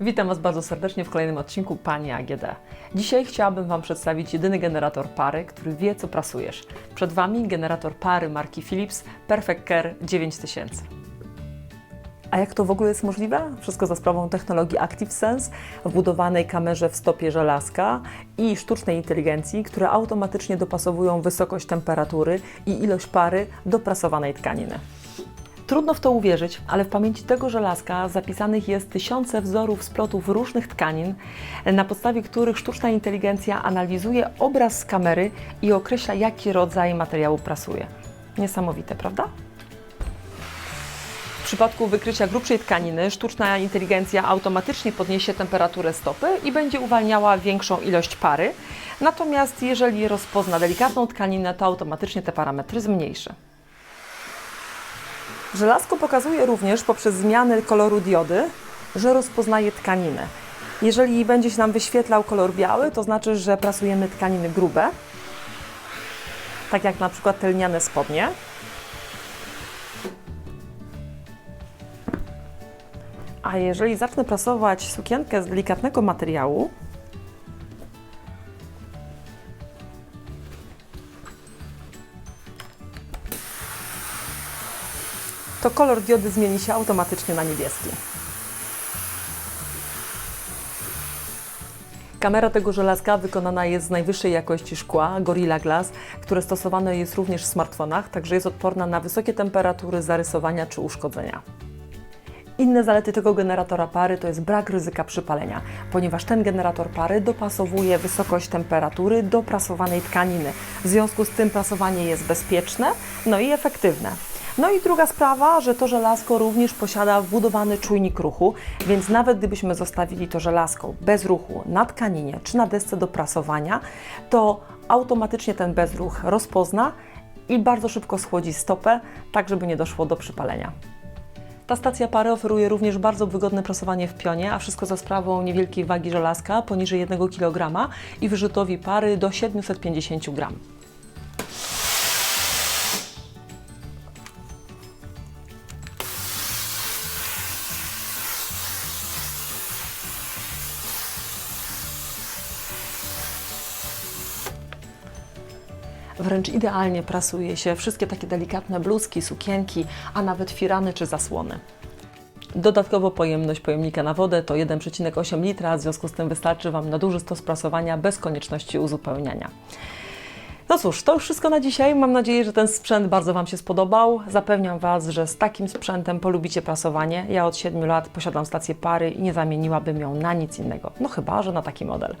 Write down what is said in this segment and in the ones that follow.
Witam Was bardzo serdecznie w kolejnym odcinku Pani AGD. Dzisiaj chciałabym Wam przedstawić jedyny generator pary, który wie, co prasujesz. Przed Wami generator pary marki Philips Perfect Care 9000. A jak to w ogóle jest możliwe? Wszystko za sprawą technologii ActiveSense, wbudowanej kamerze w stopie żelazka i sztucznej inteligencji, które automatycznie dopasowują wysokość temperatury i ilość pary do prasowanej tkaniny. Trudno w to uwierzyć, ale w pamięci tego żelazka zapisanych jest tysiące wzorów splotów różnych tkanin, na podstawie których sztuczna inteligencja analizuje obraz z kamery i określa, jaki rodzaj materiału prasuje. Niesamowite, prawda? W przypadku wykrycia grubszej tkaniny sztuczna inteligencja automatycznie podniesie temperaturę stopy i będzie uwalniała większą ilość pary. Natomiast jeżeli rozpozna delikatną tkaninę, to automatycznie te parametry zmniejszy. Żelazko pokazuje również poprzez zmianę koloru diody, że rozpoznaje tkaninę. Jeżeli będzie się nam wyświetlał kolor biały, to znaczy, że prasujemy tkaniny grube, tak jak na przykład te lniane spodnie. A jeżeli zacznę prasować sukienkę z delikatnego materiału, to kolor diody zmieni się automatycznie na niebieski. Kamera tego żelazka wykonana jest z najwyższej jakości szkła Gorilla Glass, które stosowane jest również w smartfonach, także jest odporna na wysokie temperatury, zarysowania czy uszkodzenia. Inne zalety tego generatora pary to jest brak ryzyka przypalenia, ponieważ ten generator pary dopasowuje wysokość temperatury do prasowanej tkaniny. W związku z tym prasowanie jest bezpieczne, no i efektywne. No i druga sprawa, że to żelazko również posiada wbudowany czujnik ruchu, więc nawet gdybyśmy zostawili to żelazko bez ruchu na tkaninie czy na desce do prasowania, to automatycznie ten bezruch rozpozna i bardzo szybko schłodzi stopę, tak żeby nie doszło do przypalenia. Ta stacja pary oferuje również bardzo wygodne prasowanie w pionie, a wszystko za sprawą niewielkiej wagi żelazka poniżej 1 kg i wyrzutowi pary do 750 g. Wręcz idealnie prasuje się wszystkie takie delikatne bluzki, sukienki, a nawet firany czy zasłony. Dodatkowo pojemność pojemnika na wodę to 1,8 litra, w związku z tym wystarczy Wam na duży stos prasowania bez konieczności uzupełniania. No cóż, to już wszystko na dzisiaj. Mam nadzieję, że ten sprzęt bardzo Wam się spodobał. Zapewniam Was, że z takim sprzętem polubicie prasowanie. Ja od 7 lat posiadam stację pary i nie zamieniłabym ją na nic innego. No chyba, że na taki model.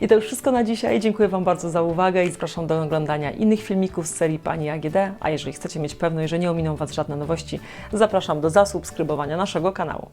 I to już wszystko na dzisiaj. Dziękuję Wam bardzo za uwagę i zapraszam do oglądania innych filmików z serii Pani AGD. A jeżeli chcecie mieć pewność, że nie ominą Was żadne nowości, zapraszam do zasubskrybowania naszego kanału.